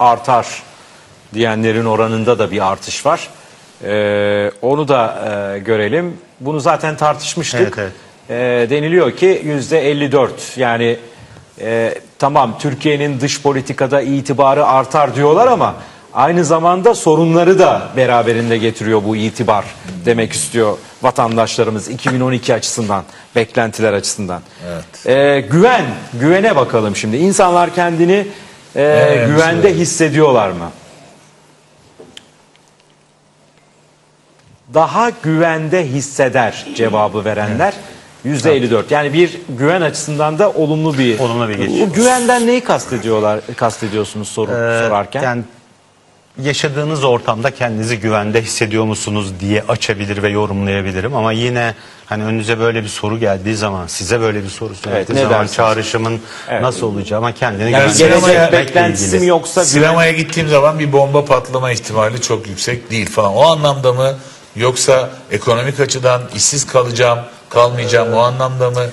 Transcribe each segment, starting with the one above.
artar diyenlerin oranında da bir artış var. Ee, onu da e, görelim. Bunu zaten tartışmıştık. Evet, evet. Ee, deniliyor ki yüzde 54 yani e, tamam Türkiye'nin dış politikada itibarı artar diyorlar ama aynı zamanda sorunları da beraberinde getiriyor bu itibar demek istiyor vatandaşlarımız 2012 açısından beklentiler açısından. Ee, güven güvene bakalım şimdi insanlar kendini e, Evet, güvende evet. hissediyorlar mı? Daha güvende hisseder cevabı verenler yüzde 54. Yani bir güven açısından da olumlu bir Olumlu bir geçiş. Bu güvenden neyi kastediyorlar kastediyorsunuz soru Ee, sorarken? Yani yaşadığınız ortamda kendinizi güvende hissediyor musunuz diye açabilir ve yorumlayabilirim ama yine hani önünüze böyle bir soru geldiği zaman size böyle bir soru söylediği ne zaman dersiniz? çağrışımın Evet. nasıl olacağı ama kendini Yani güvende gelecek sinemaya- beklentisi mi ilgili. yoksa güven- Sinemaya gittiğim zaman bir bomba patlama ihtimali çok yüksek değil falan. O anlamda mı yoksa ekonomik açıdan işsiz kalacağım, kalmayacağım o anlamda mı?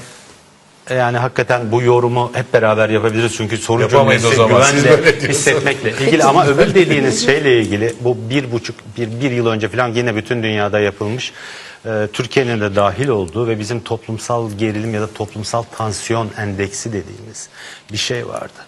Yani hakikaten bu yorumu hep beraber yapabiliriz çünkü soru Yapamayız cümlesi o zaman, siz güvenle diyorsunuz. hissetmekle ilgili ama öbür dediğiniz şeyle ilgili bu bir buçuk bir, bir yıl önce falan yine bütün dünyada yapılmış e, Türkiye'nin de dahil olduğu ve bizim toplumsal gerilim ya da toplumsal tansiyon endeksi dediğimiz bir şey vardı.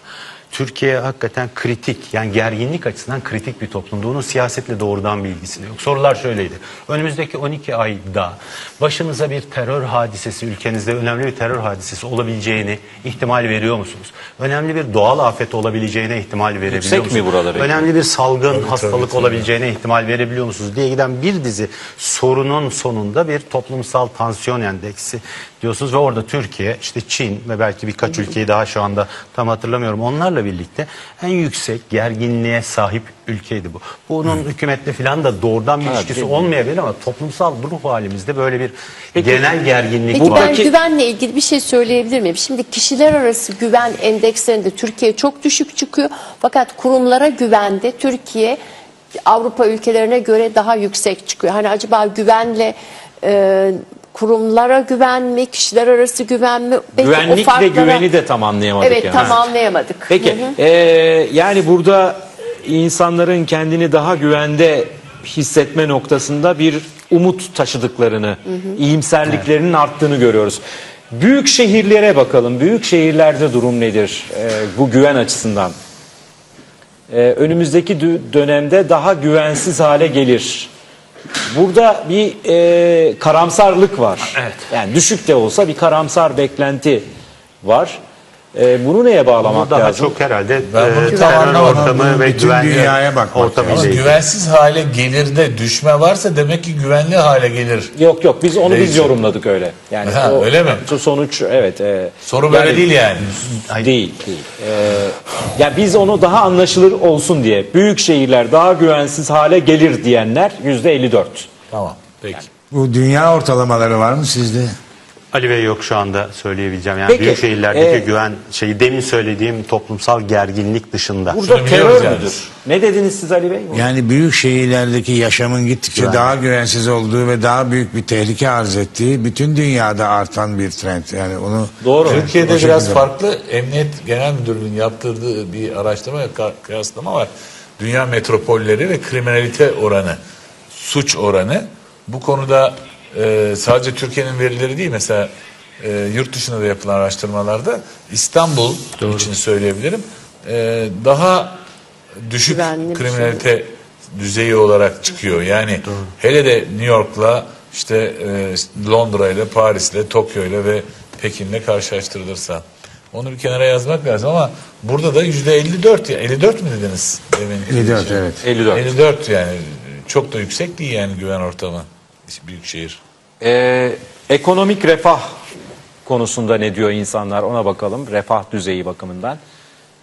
Türkiye hakikaten kritik yani gerginlik açısından kritik bir toplumdu. Bunun siyasetle doğrudan bir ilgisi yok. Sorular şöyleydi. Önümüzdeki 12 ayda başınıza bir terör hadisesi ülkenizde önemli bir terör hadisesi olabileceğini ihtimal veriyor musunuz? Önemli bir doğal afet olabileceğine ihtimal verebiliyor Yüksek mi musunuz? buraları? Önemli bir salgın hastalık tabii. olabileceğine ihtimal verebiliyor musunuz diye giden bir dizi sorunun sonunda bir toplumsal tansiyon endeksi diyorsunuz ve orada Türkiye, işte Çin ve belki birkaç ülkeyi daha şu anda tam hatırlamıyorum. Onlarla birlikte en yüksek gerginliğe sahip ülkeydi bu. Bunun hükümetle falan da doğrudan bir ilişkisi olmayabilir ama toplumsal ruh halimizde böyle bir genel gerginlik Peki var. ben güvenle ilgili bir şey söyleyebilir miyim? Şimdi kişiler arası güven endekslerinde Türkiye çok düşük çıkıyor. Fakat kurumlara güvende Türkiye Avrupa ülkelerine göre daha yüksek çıkıyor. Hani acaba güvenle e, kurumlara güven mi, kişiler arası güven mi? Belki o Güvenlik ve farklara- güveni de tam anlayamadık Evet yani. tam anlayamadık. Peki Hı hı. eee, yani burada insanların kendini daha güvende hissetme noktasında bir umut taşıdıklarını, iyimserliklerinin arttığını görüyoruz. Büyük şehirlere bakalım. Büyük şehirlerde durum nedir eee, bu güven açısından? Eee, önümüzdeki dönemde daha güvensiz hale gelir. Burada bir eee, karamsarlık var. Evet. Yani düşük de olsa bir karamsar beklenti var. Eee, bunu neye bağlamak Bu daha lazım? çok herhalde Ben e, terör ortamı ve Bütün güven dünyaya bakmak ortamı Ama ile ilgili. güvensiz hale gelir de düşme varsa demek ki güvenli hale gelir. Yok yok biz onu biz Neyse. yorumladık öyle. Yani Ha, o, öyle mi? Sonuç evet. e, Soru böyle değil yani. Değil değil. Ee, ya biz onu daha anlaşılır olsun diye büyük şehirler daha güvensiz hale gelir diyenler yüzde 54. Tamam peki. Bu dünya ortalamaları var mı sizde? Ali Bey yok şu anda söyleyebileceğim. Yani Peki, büyük şehirlerdeki e, güven şeyi demin söylediğim toplumsal gerginlik dışında. Burada terör yani. müdür? Ne dediniz siz Ali Bey? Yani büyük şehirlerdeki yaşamın gittikçe Güven. daha güvensiz olduğu ve daha büyük bir tehlike arz ettiği bütün dünyada artan bir trend. Yani onu Doğru. Türkiye'de O biraz şekilde. farklı Emniyet Genel Müdürlüğü'nün yaptırdığı bir araştırma kıyaslama var. Dünya metropolleri ve kriminalite oranı, suç oranı. Bu konuda e, sadece Türkiye'nin verileri değil mesela e, yurt dışında da yapılan araştırmalarda İstanbul için söyleyebilirim. e, daha düşük Güvenli bir kriminalite düzeyi olarak çıkıyor. Yani hele de New York'la işte e, Londra ile Paris ile Tokyo ile ve Pekin'le karşılaştırılırsa. Onu bir kenara yazmak lazım ama burada da yüzde 54 ya 54 mi dediniz? Demin 54 evet. 54. 54 yani çok da yüksek değil yani güven ortamı. Büyük şehir. Ee, ekonomik refah konusunda ne diyor insanlar ona bakalım. Refah düzeyi bakımından.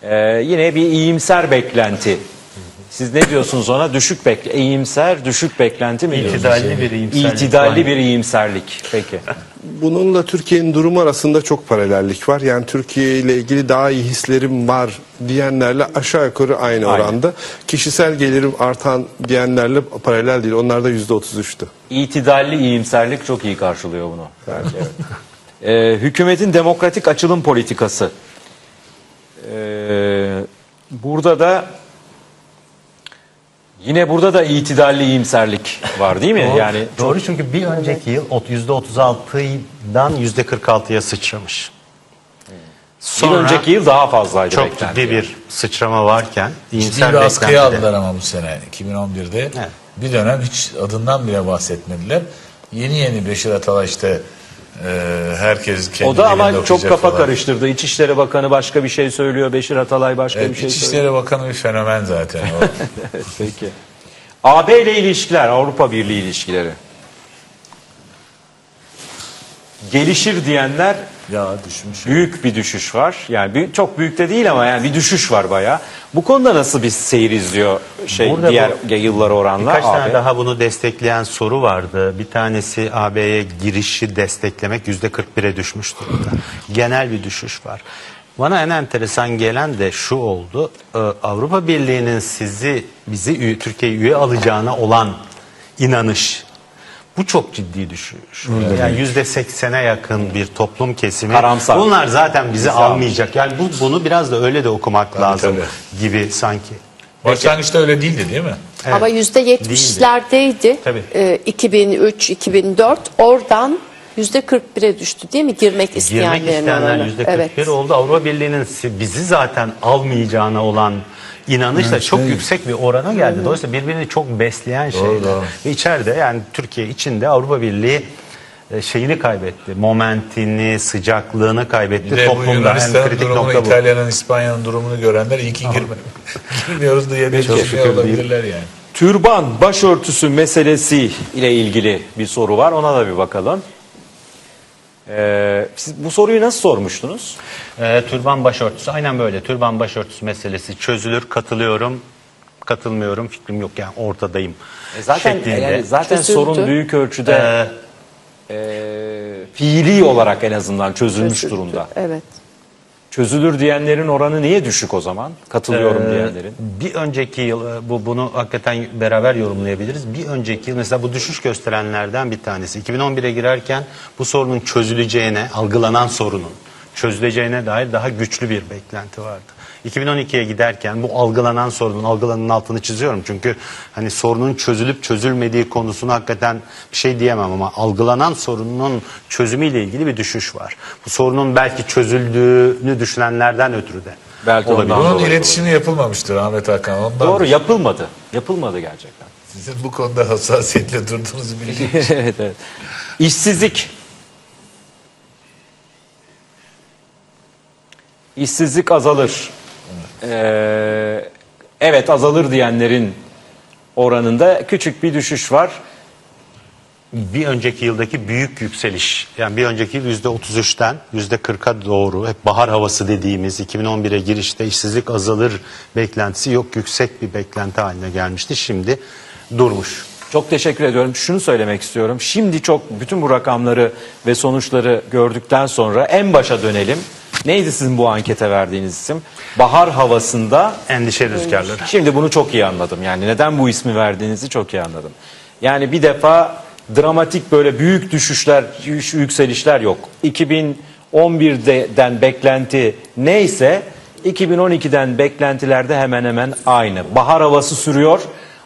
Ee, yine bir iyimser beklenti. Siz ne diyorsunuz ona? Düşük bek iyimser, düşük beklenti mi diyorsunuz? İtidalli bir iyimserlik. İtidalli bir iyimserlik. Peki. Bununla Türkiye'nin durumu arasında çok paralellik var. Yani Türkiye ile ilgili daha iyi hislerim var diyenlerle aşağı yukarı aynı oranda. Kişisel gelirim artan diyenlerle paralel değil. Onlar da %33'tü. İtidalli iyimserlik çok iyi karşılıyor bunu. Evet. Ee, hükümetin demokratik açılım politikası. Ee, burada da Yine burada da itidalli iyimserlik var değil mi? Doğru, yani doğru çünkü bir önceki yıl ot- %36'dan %46'ya sıçramış. bir önceki yıl daha fazlaydı çok beklenti. ciddi bir sıçrama varken Ciddi iyimser bir askıya aldılar ama bu sene 2011'de. Evet. Bir dönem hiç adından bile bahsetmediler. Yeni yeni Beşir Atalay işte e, herkes kendi O da ama çok kafa falan. karıştırdı. İçişleri Bakanı başka bir şey söylüyor. Beşir Atalay başka Evet, bir şey söylüyor. İçişleri Bakanı bir fenomen zaten. O. Peki. AB ile ilişkiler, Avrupa Birliği ilişkileri. Gelişir diyenler ya düşmüş. büyük bir düşüş var. Yani büyük, çok büyük de değil ama yani bir düşüş var bayağı. Bu konuda nasıl bir seyir izliyor şey Burada diğer bu- yıllar oranla? Birkaç tane daha bunu destekleyen soru vardı. Bir tanesi AB'ye girişi desteklemek yüzde 41'e düşmüş durumda. Genel bir düşüş var. Bana en enteresan gelen de şu oldu. Ee, Avrupa Birliği'nin sizi bizi Türkiye'yi üye alacağına olan inanış. Bu çok ciddi düşüş. Yani yüzde seksene yakın bir toplum kesimi. Karamsar. Bunlar zaten bizi almayacak. Yani bu, bunu biraz da öyle de okumak lazım tabii. gibi sanki. Başlangıçta öyle değildi değil mi? Ama yüzde yetmişlerdeydi. Tabii. Ee, 2003, 2004 oradan yüzde 41'e düştü değil mi? Girmek isteyenlerin Girmek isteyenler oranı. yüzde 41 Evet. oldu. Avrupa Birliği'nin bizi zaten almayacağına olan inanış da çok yüksek bir orana geldi. Dolayısıyla birbirini çok besleyen şeyler. doğru. Ve içeride yani Türkiye içinde Avrupa Birliği e, şeyini kaybetti. Momentini, sıcaklığını kaybetti. Bir de bu Toplumda en Yunanistan'ın kritik durumunu, nokta bu. İtalya'nın, İspanya'nın durumunu görenler iyi ki girme, girmiyoruz diye Çok düşünüyor şükür değil. olabilirler yani. Türban başörtüsü meselesi ile ilgili bir soru var. Ona da bir bakalım. Ee, siz bu soruyu nasıl sormuştunuz? E, türban başörtüsü aynen böyle. Türban başörtüsü meselesi çözülür. Katılıyorum. Katılmıyorum. Fikrim yok yani ortadayım. E zaten şeklinde. yani zaten Çözüldü. sorun büyük ölçüde Ee, e, fiili olarak en azından çözülmüş Çözüldü. durumda. Evet. Çözülür diyenlerin oranı niye düşük o zaman? Katılıyorum Ee, diyenlerin. Bir önceki yıl e, bu bunu hakikaten beraber yorumlayabiliriz. Bir önceki yıl mesela bu düşüş gösterenlerden bir tanesi. 2011'e girerken bu sorunun çözüleceğine, algılanan sorunun çözüleceğine dair daha güçlü bir beklenti vardı. 2012'ye giderken bu algılanan sorunun algılanın altını çiziyorum. Çünkü hani sorunun çözülüp çözülmediği konusunu hakikaten bir şey diyemem ama algılanan sorunun çözümüyle ilgili bir düşüş var. Bu sorunun belki çözüldüğünü düşünenlerden ötürü de. Belki olabilir. Bunun dolayı. iletişimi yapılmamıştır Ahmet Hakan. Ondan Doğru yapılmadı. Yapılmadı gerçekten. Sizin bu konuda hassasiyetle durduğunuzu biliyorum. evet, evet. İşsizlik. İşsizlik azalır. Ee, evet azalır diyenlerin oranında küçük bir düşüş var. bir önceki yıldaki büyük yükseliş yani bir önceki yıl %33'ten %40'a doğru hep bahar havası dediğimiz 2011'e girişte işsizlik azalır beklentisi yok yüksek bir beklenti haline gelmişti şimdi durmuş. Çok teşekkür ediyorum. Şunu söylemek istiyorum. Şimdi çok bütün bu rakamları ve sonuçları gördükten sonra en başa dönelim. Neydi sizin bu ankete verdiğiniz isim? Bahar havasında Endişe rüzgarları. Şimdi bunu çok iyi anladım. Yani neden bu ismi verdiğinizi çok iyi anladım. Yani bir defa dramatik böyle büyük düşüşler, yüş- yükselişler yok. 2011'den beklenti neyse 2012'den beklentilerde hemen hemen aynı. Bahar havası sürüyor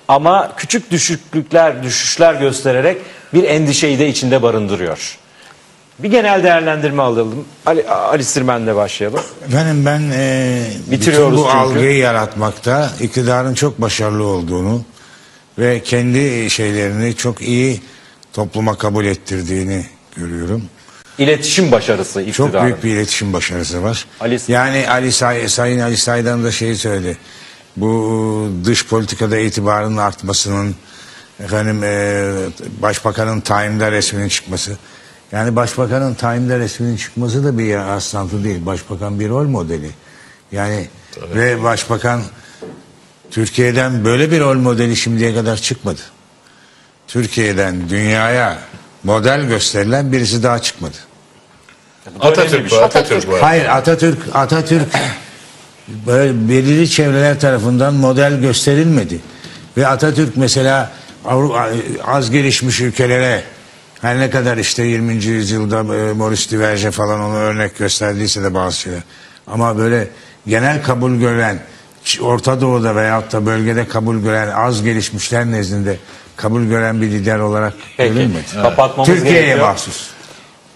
ama küçük düşüklükler, düşüşler göstererek bir endişeyi de içinde barındırıyor. Bir genel değerlendirme alalım. Ali, Ali Sirmen'le başlayalım. Efendim ben e, Bitiriyoruz bütün bu çünkü. algıyı yaratmakta iktidarın çok başarılı olduğunu ve kendi şeylerini çok iyi topluma kabul ettirdiğini görüyorum. İletişim başarısı Çok iktidarın. büyük bir iletişim başarısı var. Ali- yani Ali Say, Sayın Ali Saydan da şeyi söyledi. Bu dış politikada itibarının artmasının efendim e, başbakanın Time'da resminin çıkması. Yani başbakanın Time'da resminin çıkması da bir rastlantı değil. Başbakan bir rol modeli. Yani ve başbakan Türkiye'den böyle bir rol modeli şimdiye kadar çıkmadı. Türkiye'den dünyaya model gösterilen birisi daha çıkmadı. Atatürk bu, Atatürk bu. Hayır Atatürk Atatürk böyle belirli çevreler tarafından model gösterilmedi. Ve Atatürk mesela Avrupa, az gelişmiş ülkelere her ne kadar işte 20. yüzyılda e, Maurice Duverger falan onu örnek gösterdiyse de bazı şeyler. Ama böyle genel kabul gören Orta Doğu'da veyahut da bölgede kabul gören az gelişmişler nezdinde kabul gören bir lider olarak Peki. görülmedi. Kapatmamız Türkiye'ye gerekiyor. mahsus.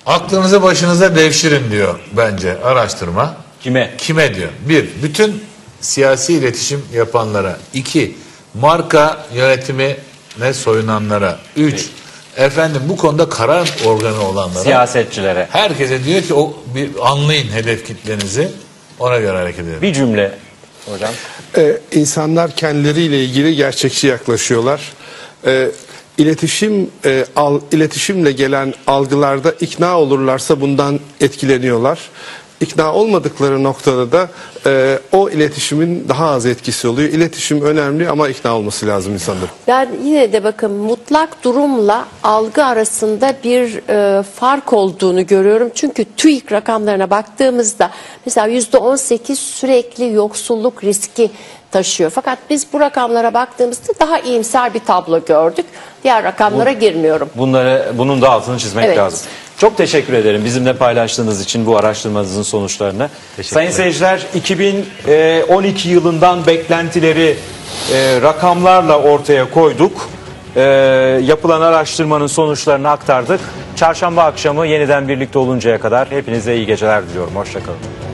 Aklınızı başınıza devşirin diyor bence araştırma. Kime? Kime diyor? Bir, bütün siyasi iletişim yapanlara. İki, marka yönetimine soyunanlara. Üç, efendim bu konuda karar organı olanlara. Siyasetçilere. Herkese diyor ki o bir anlayın hedef kitlenizi. Ona göre hareket edin. Bir cümle hocam. Ee, insanlar kendileriyle ilgili gerçekçi yaklaşıyorlar. Ee, iletişim e, al, iletişimle gelen algılarda ikna olurlarsa bundan etkileniyorlar. İkna olmadıkları noktada da e, o iletişimin daha az etkisi oluyor. İletişim önemli ama ikna olması lazım insanların. Ben yine de bakın mutlak durumla algı arasında bir e, fark olduğunu görüyorum. Çünkü TÜİK rakamlarına baktığımızda mesela %18 sürekli yoksulluk riski taşıyor. Fakat biz bu rakamlara baktığımızda daha iyimser bir tablo gördük. Diğer rakamlara girmiyorum. Bunları bunun da altını çizmek Evet. lazım. Çok teşekkür ederim bizimle paylaştığınız için bu araştırmanızın sonuçlarını. Sayın seyirciler 2012 yılından beklentileri e, rakamlarla ortaya koyduk. E, yapılan araştırmanın sonuçlarını aktardık. Çarşamba akşamı yeniden birlikte oluncaya kadar hepinize iyi geceler diliyorum. Hoşçakalın.